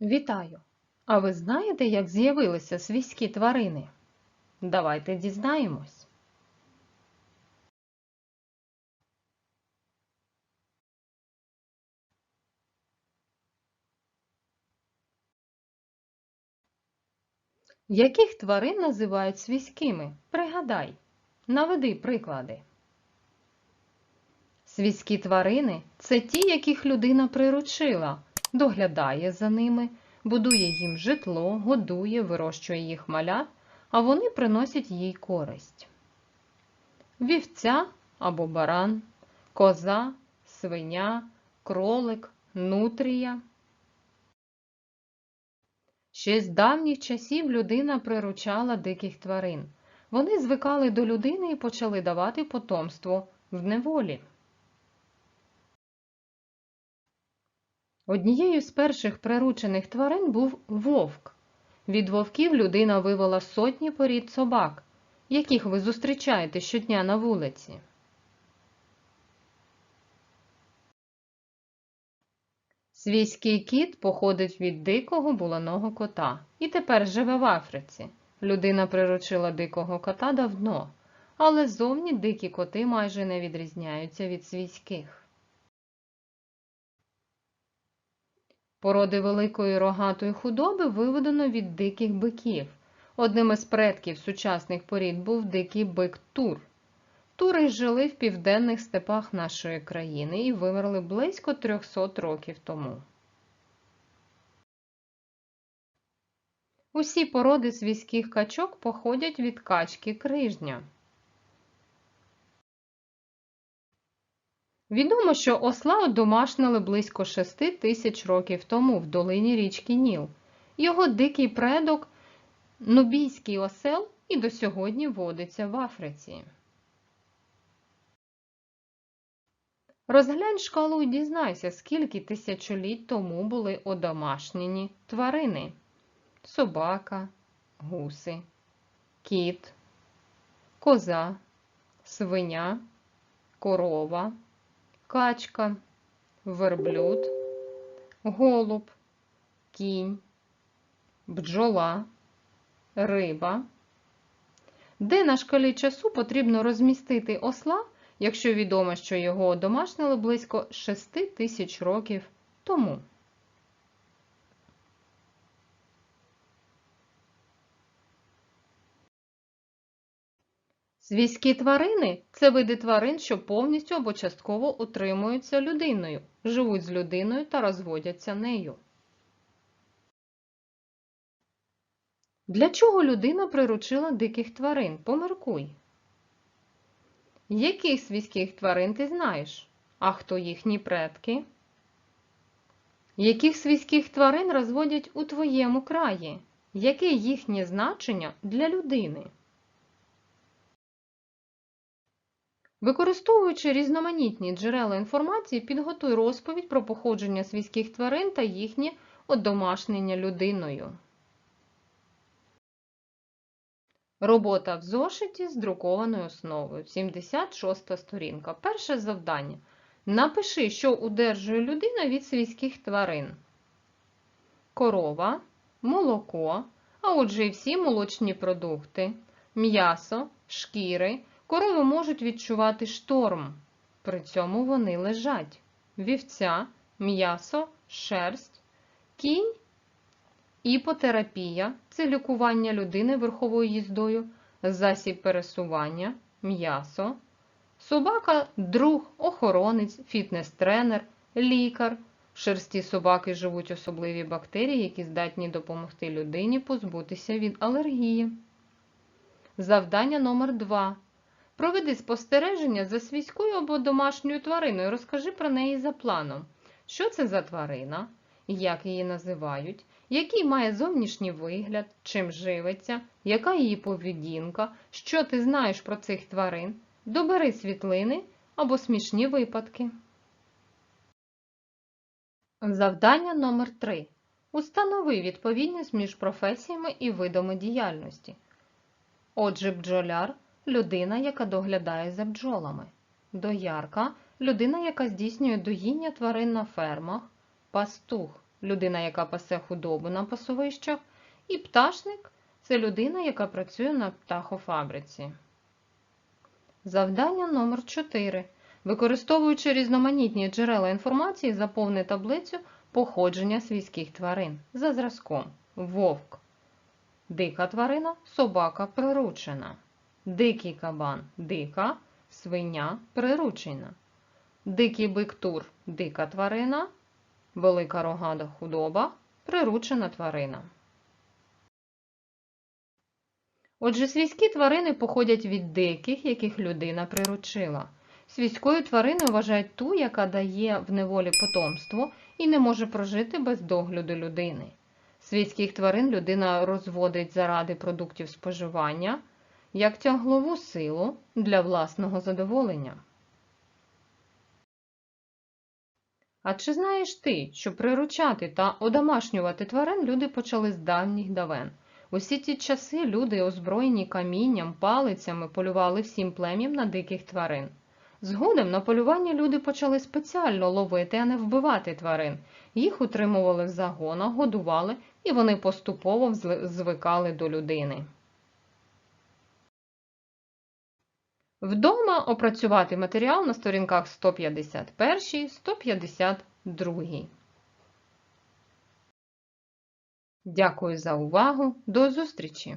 Вітаю! А ви знаєте, як з'явилися свійські тварини? Давайте дізнаємось. Яких тварин називають свійськими? Пригадай, наведи приклади. Свійські тварини це ті, яких людина приручила, доглядає за ними, будує їм житло, годує, вирощує їх малят, а вони приносять їй користь. Вівця або баран, коза, свиня, кролик, нутрія. Ще з давніх часів людина приручала диких тварин. Вони звикали до людини і почали давати потомство в неволі. Однією з перших приручених тварин був вовк. Від вовків людина вивела сотні порід собак, яких ви зустрічаєте щодня на вулиці. Свійський кіт походить від дикого буланого кота і тепер живе в Африці. Людина приручила дикого кота давно, але зовні дикі коти майже не відрізняються від свійських. Породи великої рогатої худоби виведено від диких биків. Одним із предків сучасних порід був дикий бик Тур. Тури жили в південних степах нашої країни і вимерли близько 300 років тому. Усі породи свійських качок походять від качки крижня. Відомо, що осла одомашнили близько 6 тисяч років тому в долині річки Ніл. Його дикий предок, нубійський осел, і до сьогодні водиться в Африці. Розглянь шкалу і дізнайся, скільки тисячоліть тому були одомашнені тварини. Собака, гуси, кіт, коза, свиня, корова, качка, верблюд, голуб, кінь, бджола, риба. Де на шкалі часу потрібно розмістити осла, якщо відомо, що його одомашнили близько 6 тисяч років тому? Свійські тварини це види тварин, що повністю або частково утримуються людиною, живуть з людиною та розводяться нею. Для чого людина приручила диких тварин? Поміркуй. Яких свійських тварин ти знаєш? А хто їхні предки? Яких свійських тварин розводять у твоєму краї? Яке їхнє значення для людини? Використовуючи різноманітні джерела інформації, підготуй розповідь про походження свійських тварин та їхнє одомашнення людиною. Робота в зошиті з друкованою основою. 76 сторінка. Перше завдання. Напиши, що удержує людина від свійських тварин. Корова, молоко, а отже і всі молочні продукти, м'ясо, шкіри. Корови можуть відчувати шторм. При цьому вони лежать. Вівця, м'ясо, шерсть, кінь, іпотерапія це лікування людини верховою їздою, засіб пересування, м'ясо, собака, друг, охоронець, фітнес-тренер, лікар. В шерсті собаки живуть особливі бактерії, які здатні допомогти людині позбутися від алергії. Завдання номер 2 Проведи спостереження за свійською або домашньою твариною. Розкажи про неї за планом. Що це за тварина, як її називають, який має зовнішній вигляд, чим живиться, яка її поведінка, що ти знаєш про цих тварин. Добери світлини або смішні випадки. Завдання номер 3 Установи відповідність між професіями і видами діяльності. Отже, бджоляр людина, яка доглядає за бджолами. Доярка людина, яка здійснює доїння тварин на фермах. Пастух людина, яка пасе худобу на пасовищах, і пташник це людина, яка працює на птахофабриці. Завдання номер 4. Використовуючи різноманітні джерела інформації, заповни таблицю походження свійських тварин за зразком. Вовк. Дика тварина, собака приручена. Дикий кабан дика, свиня приручена. Дикий бик тур дика тварина, велика рогада худоба, приручена тварина. Отже, свійські тварини походять від диких, яких людина приручила. Свійською твариною вважають ту, яка дає в неволі потомство і не може прожити без догляду людини. Свійських тварин людина розводить заради продуктів споживання, як тяглову силу для власного задоволення. А чи знаєш ти, що приручати та одомашнювати тварин люди почали з давніх давен? Усі ті часи люди, озброєні камінням, палицями, полювали всім плем'ям на диких тварин. Згодом на полювання люди почали спеціально ловити, а не вбивати тварин. Їх утримували в загонах, годували, і вони поступово звикали до людини. Вдома опрацювати матеріал на сторінках 151-152. Дякую за увагу. До зустрічі!